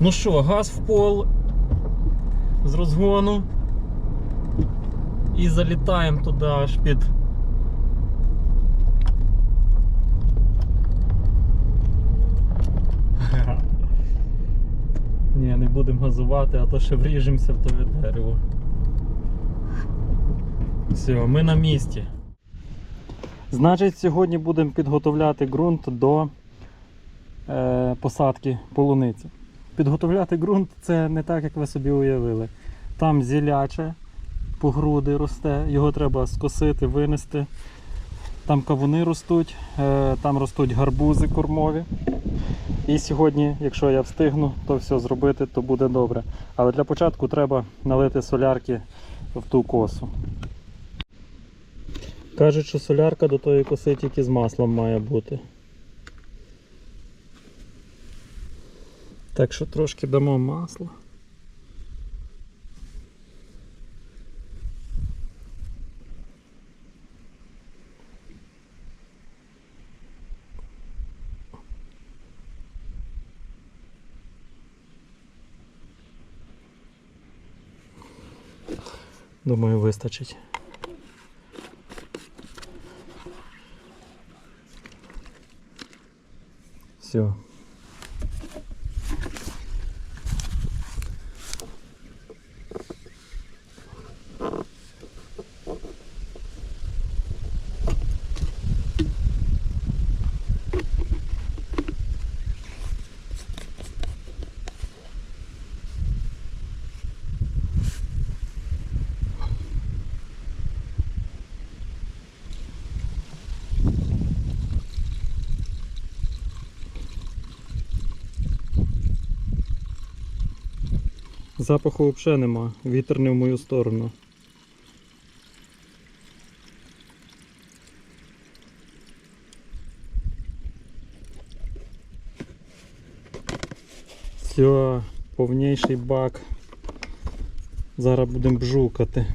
Ну що, газ в пол з розгону. І залітаємо туди аж під. Ні, не будемо газувати, а то ще вріжемося в твоє дерево. Все, ми на місці. Значить, сьогодні будемо підготовляти ґрунт до е, посадки полуниці. Підготовляти ґрунт це не так, як ви собі уявили. Там зіляче по груди росте, його треба скосити, винести. Там кавуни ростуть, е, там ростуть гарбузи кормові. І сьогодні, якщо я встигну то все зробити, то буде добре. Але для початку треба налити солярки в ту косу. Кажуть, що солярка до тої коси тільки з маслом має бути. Так що трошки дамо масла. Думаю, вистачить. Все. Запаху взагалі нема. Вітер не в мою сторону. Все, повніший бак. Зараз будемо бжукати.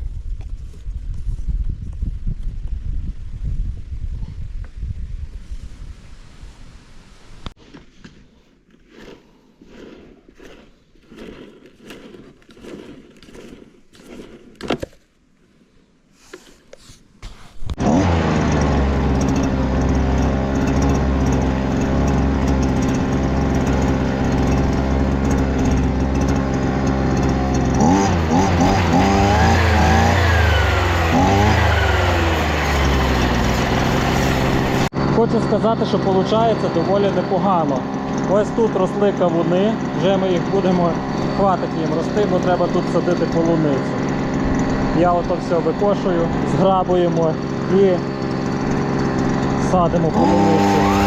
Хочу сказати, що виходить доволі непогано. Ось тут росли кавуни, вже ми їх будемо хватити їм рости, бо треба тут садити полуницю. Я ото все викошую, зграбуємо і садимо полуницю.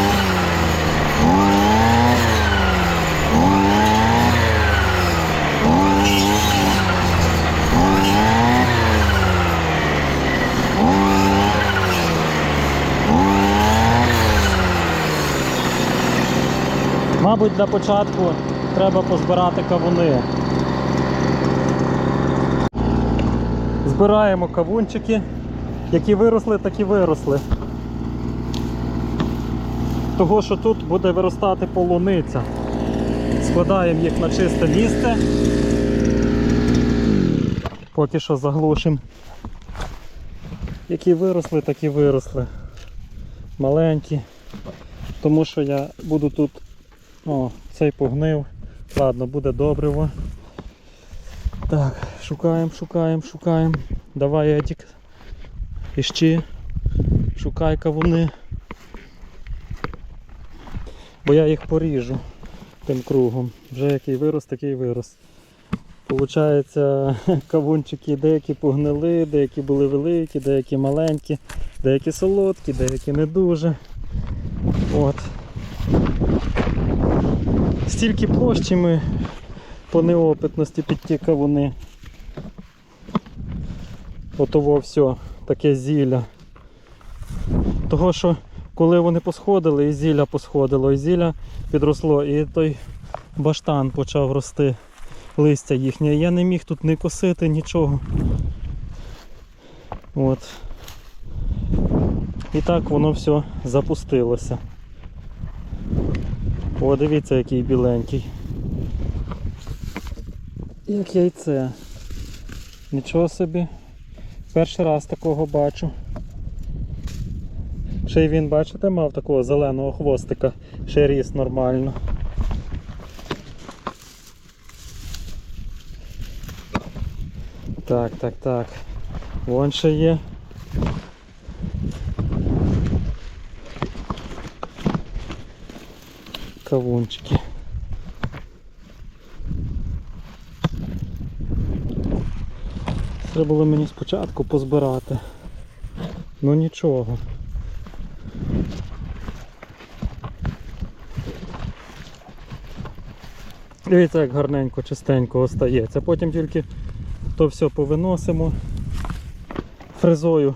Мабуть, для початку треба позбирати кавуни. Збираємо кавунчики, які виросли, так і виросли. Того, що тут буде виростати полуниця. Складаємо їх на чисте місце. Поки що заглушимо. Які виросли, так і виросли. Маленькі. Тому що я буду тут о, цей погнив. Ладно, буде добриво. Так, шукаємо, шукаємо, шукаємо. Давай, Едік. Іщи. Шукай кавуни. Бо я їх поріжу тим кругом. Вже який вирос, такий вирос. Получається, кавунчики деякі погнили, деякі були великі, деякі маленькі, деякі солодкі, деякі не дуже. От. Стільки площі ми по неопитності під ті кавуни. Отово все, таке зілля. Того, що коли вони посходили, і зілля посходило, і зілля підросло, і той баштан почав рости, листя їхнє. Я не міг тут не косити нічого. От. І так воно все запустилося. О, дивіться, який біленький. Як яйце. Нічого собі. Перший раз такого бачу. Ще й він, бачите, мав такого зеленого хвостика, ще ріс нормально. Так, так, так. Вон ще є. Кавунчики. Треба було мені спочатку позбирати. Ну нічого. Дивіться, як гарненько, чистенько остається. Потім тільки то все повиносимо фрезою.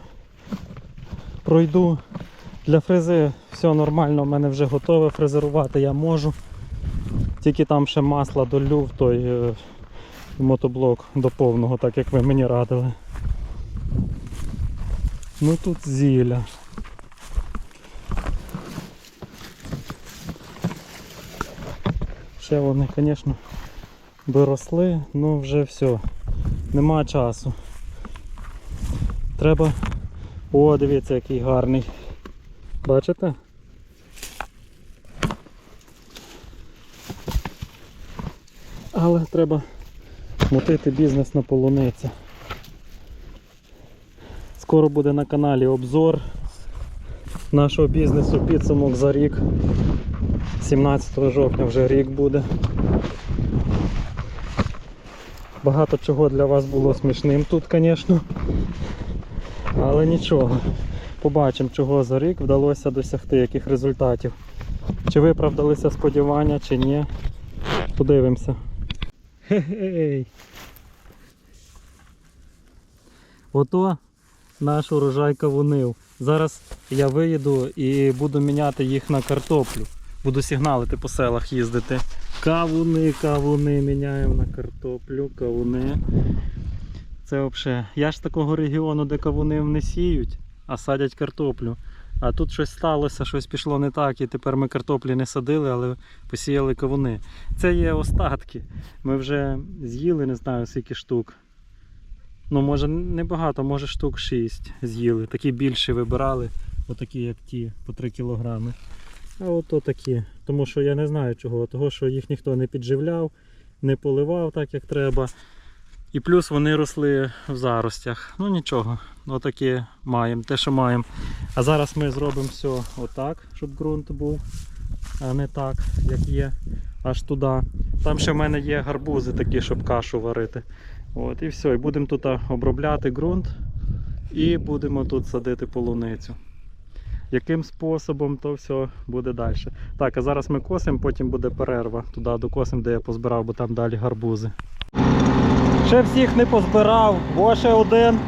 Пройду. Для фрези все нормально, в мене вже готове фрезерувати я можу. Тільки там ще масло долю в той е, мотоблок до повного, так як ви мені радили. Ну тут зілля. Ще вони, звісно, би росли, ну вже все. Нема часу. Треба. О, дивіться, який гарний. Бачите? Але треба мутити бізнес на полуниці. Скоро буде на каналі обзор нашого бізнесу підсумок за рік. 17 жовтня вже рік буде. Багато чого для вас було смішним тут, звісно. Але нічого. Побачимо, чого за рік вдалося досягти, яких результатів. Чи виправдалися сподівання, чи ні. Подивимося. Хе-хей. Ото наш урожай кавунив. Зараз я виїду і буду міняти їх на картоплю. Буду сигналити по селах їздити. Кавуни, кавуни міняємо на картоплю, кавуни. Це взагалі. Я ж такого регіону, де кавуни не сіють, а садять картоплю. А тут щось сталося, щось пішло не так, і тепер ми картоплі не садили, але посіяли кавуни. Це є остатки. Ми вже з'їли, не знаю скільки штук. Ну, може не багато, може штук 6 з'їли. Такі більші вибирали, отакі як ті, по 3 кілограми. А ото такі. Тому що я не знаю чого. Того, що їх ніхто не підживляв, не поливав так, як треба. І плюс вони росли в заростях. Ну нічого, отакі маємо, те, що маємо. А зараз ми зробимо все отак, щоб ґрунт був, а не так, як є, аж туди. Там ще в мене є гарбузи такі, щоб кашу варити. От, і все. І будемо тут обробляти ґрунт і будемо тут садити полуницю. Яким способом, то все буде далі. Так, а зараз ми косимо, потім буде перерва. Туди докосимо, де я позбирав, бо там далі гарбузи. Ще всіх не позбирав, во ще один.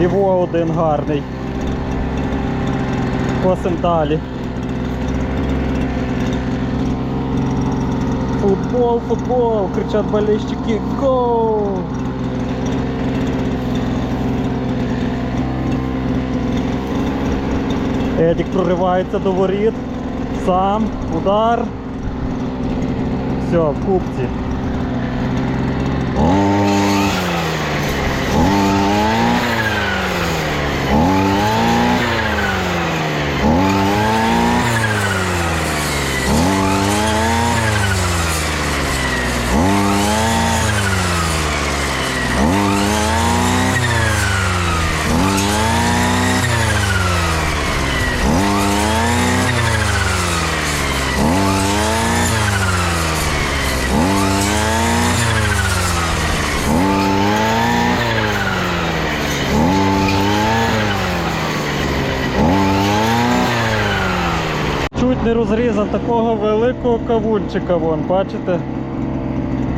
І во один гарний. Косим далі. Футбол, футбол! Кричать болельщики Гоу! Едік проривається до воріт. Сам, удар. Все, в купці. Не розрізав такого великого кавунчика, вон, бачите?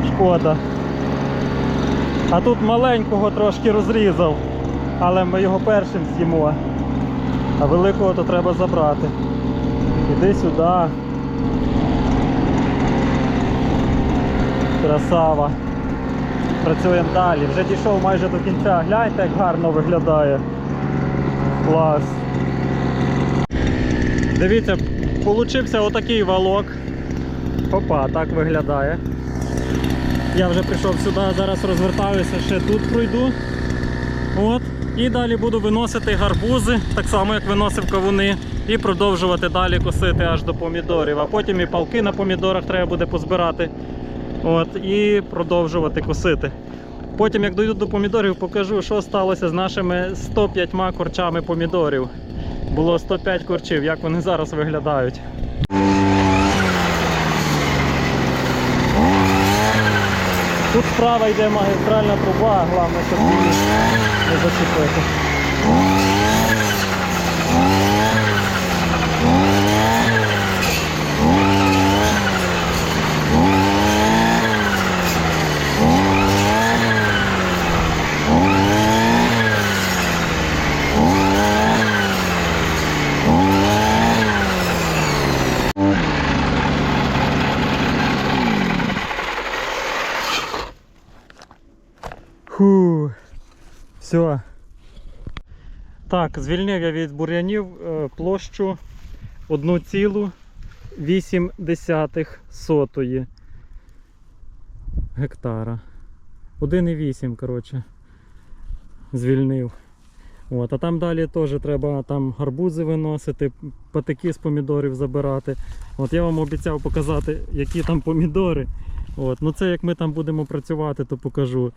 Шкода. А тут маленького трошки розрізав, але ми його першим з'їмо. А великого то треба забрати. Іди сюди. Красава. Працюємо далі. Вже дійшов майже до кінця. Гляньте, як гарно виглядає. Клас. Дивіться, получився отакий валок. Опа, так виглядає. Я вже прийшов сюди, зараз розвертаюся, ще тут пройду. От. І далі буду виносити гарбузи, так само як виносив кавуни, і продовжувати далі косити аж до помідорів. А потім і палки на помідорах треба буде позбирати. От, і продовжувати косити. Потім, як дойду до помідорів, покажу, що сталося з нашими 105 корчами помідорів. Було 105 корчів, як вони зараз виглядають. Тут справа йде магістральна труба, головне, щоб її не зачепити. Все. Так, звільнив я від бур'янів е, площу 1,8 сотої гектара. 1,8, коротше. Звільнив. От, а там далі теж треба там гарбузи виносити, патики з помідорів забирати. От я вам обіцяв показати, які там помідори. От, ну це як ми там будемо працювати, то покажу.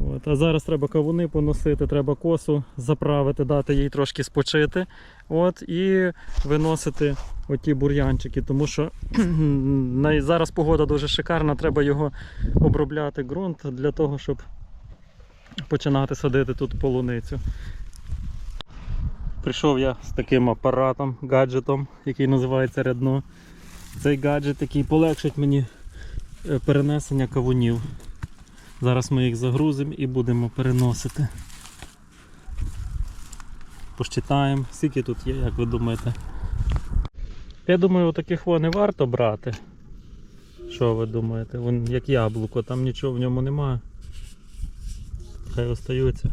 От, а зараз треба кавуни поносити, треба косу заправити, дати їй трошки спочити. От, і виносити оті бур'янчики, тому що зараз погода дуже шикарна, треба його обробляти ґрунт для того, щоб починати садити тут полуницю. Прийшов я з таким апаратом, гаджетом, який називається рядно. Цей гаджет, який полегшить мені е, перенесення кавунів. Зараз ми їх загрузимо і будемо переносити. Посчитаємо, скільки тут є, як ви думаєте. Я думаю, таких не варто брати. Що ви думаєте? Вон як яблуко, там нічого в ньому немає. Хай остаються.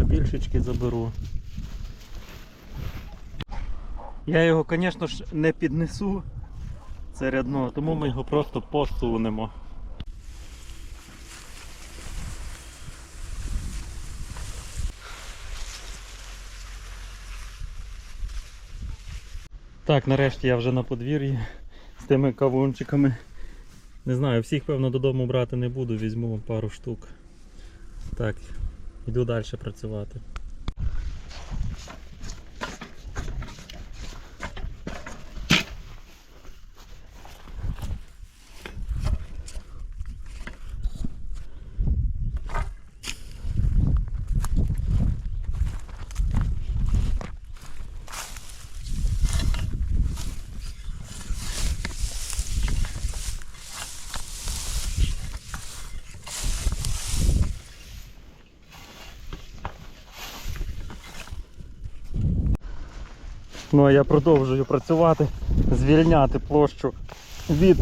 А більшечки заберу. Я його, звісно ж, не піднесу. Це рядно, тому ми його просто посунемо. Так, нарешті я вже на подвір'ї з тими кавунчиками. Не знаю, всіх певно додому брати не буду, візьму пару штук. Так, йду далі працювати. Ну а я продовжую працювати, звільняти площу від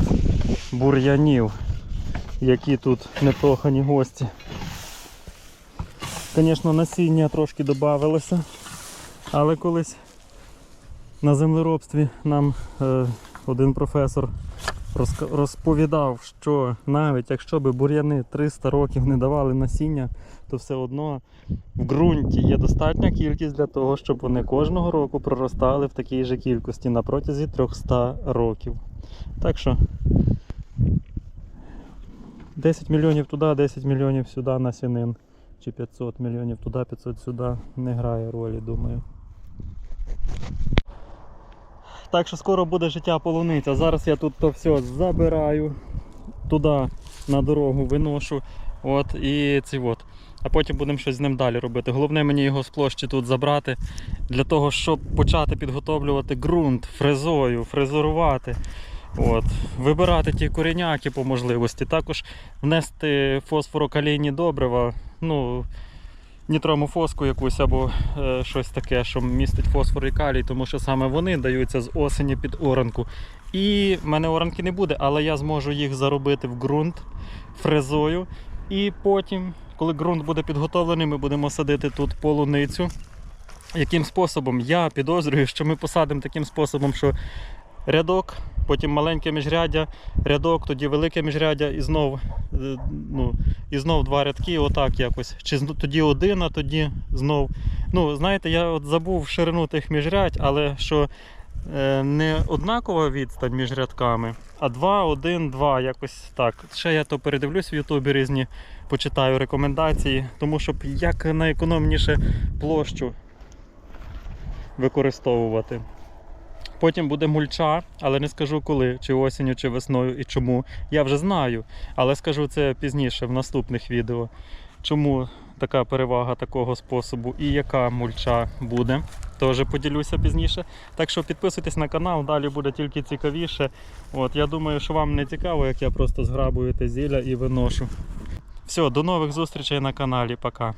бур'янів, які тут непрохані гості. Звісно, насіння трошки додавилося, але колись на землеробстві нам е, один професор розповідав, що навіть якщо би бур'яни 300 років не давали насіння, то все одно в ґрунті є достатня кількість для того, щоб вони кожного року проростали в такій же кількості на протязі 300 років. Так що 10 мільйонів туди, 10 мільйонів сюди на сінин. Чи 500 мільйонів туди, 500 сюди не грає ролі, думаю. Так що скоро буде життя полуниця. Зараз я тут то все забираю, туди на дорогу виношу. От, і ці от. А потім будемо щось з ним далі робити. Головне мені його з площі тут забрати для того, щоб почати підготовлювати ґрунт фрезою, фрезерувати. От. Вибирати ті коріняки по можливості. Також внести фосфорокалійні добрива. Ну, нітромофоску якусь або е, щось таке, що містить фосфор і калій, тому що саме вони даються з осені під оранку. І в мене оранки не буде, але я зможу їх заробити в ґрунт фрезою. І потім, коли ґрунт буде підготовлений, ми будемо садити тут полуницю. Яким способом? Я підозрюю, що ми посадимо таким способом, що рядок потім маленьке міжряддя, рядок, тоді велике міжряддя і знов, е, ну, і знов два рядки, отак якось. Чи тоді один, а тоді знов. Ну, знаєте, я от забув ширину тих міжрядь, але що е, не однакова відстань між рядками, а 2, 1, 2, якось так. Ще я то передивлюсь в Ютубі різні, почитаю рекомендації, тому щоб як найекономніше площу використовувати. Потім буде мульча, але не скажу коли, чи осінню, чи весною і чому. Я вже знаю, але скажу це пізніше в наступних відео. Чому така перевага такого способу і яка мульча буде. Теж поділюся пізніше. Так що підписуйтесь на канал, далі буде тільки цікавіше. От, я думаю, що вам не цікаво, як я просто зграбую те зілля і виношу. Все, до нових зустрічей на каналі. Пока.